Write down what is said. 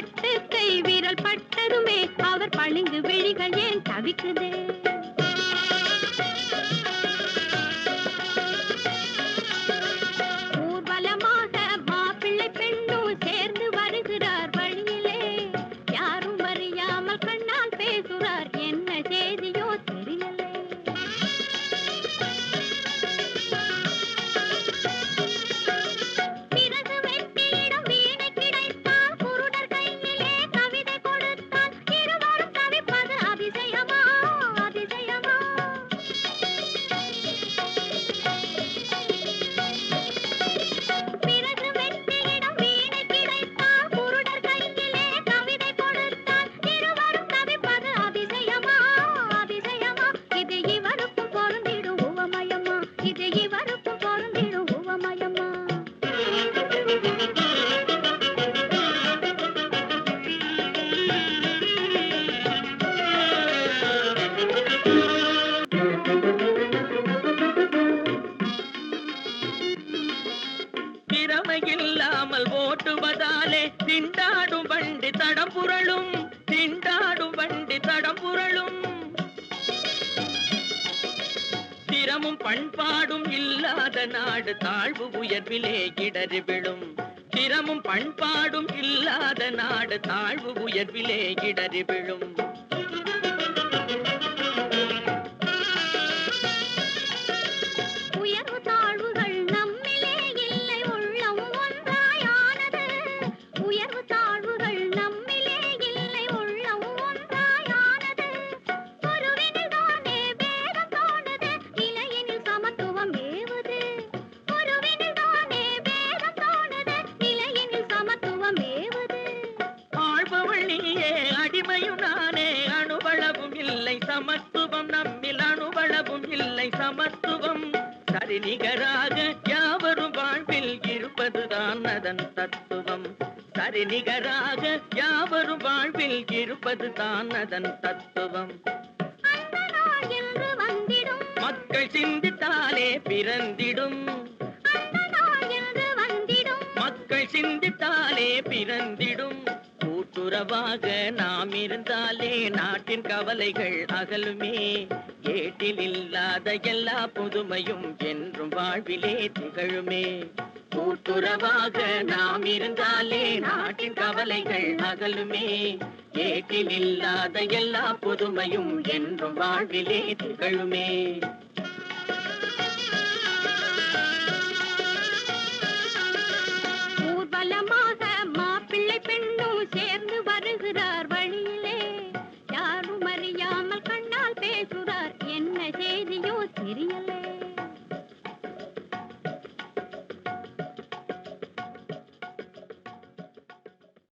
பட்டு கை வீரல் பட்டதுமே. அவர் பளிங்கு விழிகள் ஏன் தவிக்குது? திறமையில்லாமல் திண்டாடும் வண்டி தடம் புரளும் திண்டாடும் வண்டி தடம் புரளும் திறமும் பண்பாடும் இல்லாத நாடு தாழ்வு உயர்விலே இடறி விழும். திறமும் பண்பாடும் இல்லாத நாடு தாழ்வு உயர்விலே இடறி விழும். சமத்துவம் நம்மில் அணுவளவும் இல்லை. சமத்துவம் சரிநிகராக யாவரும் வாழ்வில் இருப்பதுதான் அதன் தத்துவம். சரிநிகராக யாவரும் வாழ்வில் இருப்பதுதான் அதன் தத்துவம். மக்கள் சிந்தித்தாலே பிறந்திடும். மக்கள் சிந்தித்தாலே பிறந்திடும். உறவாக நாம் இருந்தாலே நாட்டின் கவலைகள் அகலுமே. ஏட்டில் இல்லாத எல்லா புதுமையும் என்றும் வாழ்விலே திகழுமே. கூட்டுறவாக நாம் இருந்தாலே நாட்டின் கவலைகள் அகலுமே. ஏட்டில் இல்லாத எல்லா புதுமையும் என்றும் வாழ்விலே திகழுமே.